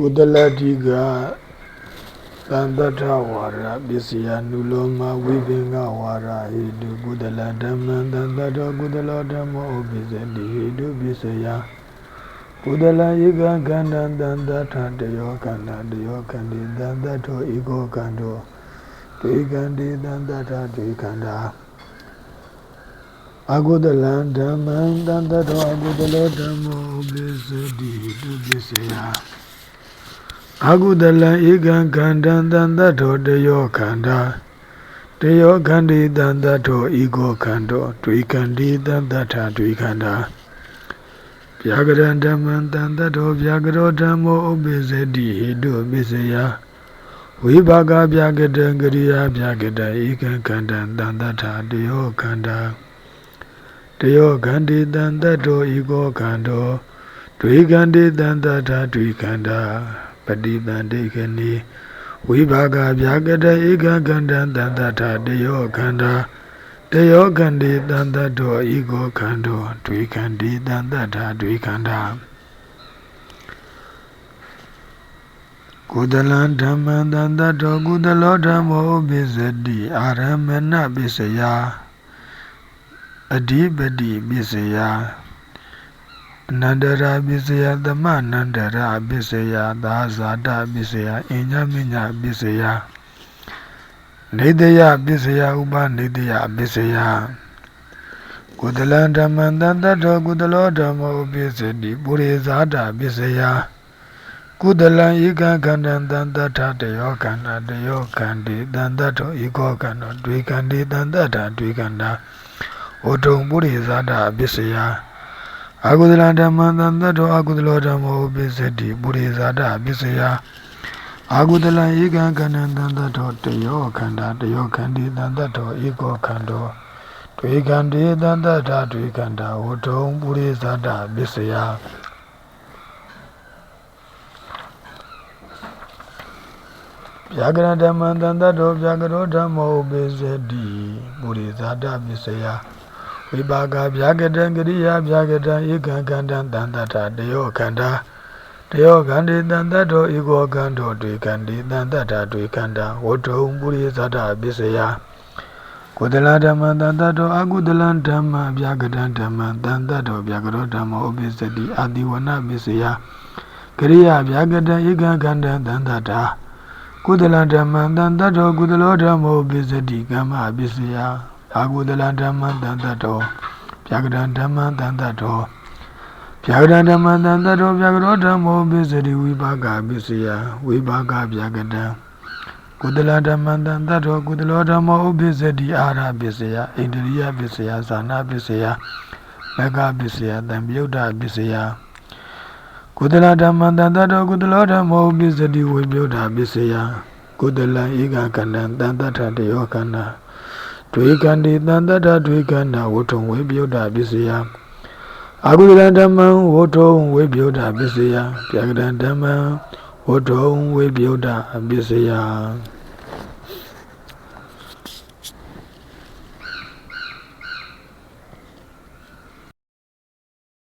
ကုသလတိကသံတထဝါရပစ္စယနုလောမဝိပင်္ဂဝါရဟိတုကုသလဓမ္မံသံတထကုသလဓမ္မောဥပိစတိဟိတုပစ္စယကုသလဧကခန္ဓံသံတထတယောခန္ဓာတယောခန္ဒီသံတထောဧကောခန္ဓောဒွေခန္ဒီသံတထဒွေခန္ဓာအကုသလံဓမ္မံတံတထောအကုသလောဓမ္မောဥပိစတိဟိတုပစ္စယ အကုသလံဧကံခန္ဓံတံတထောတယောခန္ဓာတယောခန္ဒီတံတထောဤကိုခန္ဓောဒွေခန္ဒီတံတထာဒွေခန္ဓာဗျာကရံဓမ္မံတံတထောဗျာကရောဓမ္မောဥပိစတိဟိတုပစ္စယဝိဘာကဗျာကတံကရိယာဗျာကတံဧကံခန္ဓံတံတထာတယောခန္ဓာတယောခန္ဒီတံတထောဤကိုခန္ဓောဒွေခန္ဒီတံတထာဒွေခန္ဓာ ပฏิပန္တိခဏီဝိဘာကဗျာကတဧကခန္ဓံတန္တထတယောခန္ဓာတယောခန္ဒီတန္တတောဤကိုခန္ဓောဒွေခန္ဒီတန္တထဒွေခန္ဓာကုသလံဓမ္မံတန္တတောကုသလောဓမ္မောပိစတိအာရမဏပိစယအဓိပတိပိစယ အနန္တရာပစ္စယသမအနန္တရာပစ္စယသာဇာတပစ္စယအညမညပစ္စယနေတယပစ္စယဥပနေတယပစ္စယကုသလံဓမ္မံတတ္တောကုသလောဓမ္မောပစ္စတိပုရိဇာတာပစ္စယကုသလံဧကခန္တံတန်တထတယောခန္ဓာတယောခန္တိတန်တထောဧကောခန္ဓာဒွေခန္တိတန်တထဒွေခန္ဓာဝတုံပုရိဇာတာပစ္စယ အကုသလဓမ္မသံတတောအကုသလောဓမ္မောပိစတိပုရိသတာပစ္စယအာကုသလဧကံခန္ဓာတန်တတောတယောခန္ဓာတယောခန္ဒီတန်တတောဧကောခန္ဓောတွေခန္ဒီတန်တထာတွေခန္ဓာဝတုံပုရိသတာပစ္စယဗျာကရဓမ္မံတန်တတောဗျာကရောဓမ္မောပိစတိပုရိသတာပစ္စယ ဝိပါကဗျာကတံကရိယာဗျာကတံဧကံခန္တံတန်တထတယောခန္ဓာတယောခန္ဒီတန်တတောဧကောခန္ဓောတွေခန္ဒီတန်တထတွေခန္ဓာဝတ္ထုံပုရိသတပစ္စယကုသလဓမ္မတန်တတောအကုသလဓမ္မဗျာကတံဓမ္မတန်တတောဗျာကရောဓမ္မောဥပိစတိအာတိဝနပစ္စယကရိယာဗျာကတံဧကံခန္တံတန်တထကုသလဓမ္မတန်တတောကုသလောဓမ္မောဥပိစတိကမ္မပစ္စယ အာဟုတလဓမ္မတန်တတောဗျာကရဓမ္မတန်တတောဗျာကရဓမ္မတန်တတောဗျာကရောဓမ္မောပိစရိဝိပါကပိစယဝိပါကဗျာကတံကုသလဓမ္မတန်တတောကုသလောဓမ္မောဥပိစတိအာရပိစယဣန္ဒရိယပိစယဇာနာပိစယမကပိစယတံပြုတ်တပိစယကုသလဓမ္မတန်တတောကုသလောဓမ္မောဥပိစတိဝိပြုတ်တပိစယကုသလဧကကန္တံတန်တထတယောကန္နာ ဒွေကန္တိတန်တတဒွေကန္နာဝထုံဝေပြုတ်တာပစ္စယအာဟုရဓမ္မံဝထုံဝေပြုတ်တာပစ္စယပြကရဓမ္မံဝထုံဝေပြုတ်တာပစ္စယ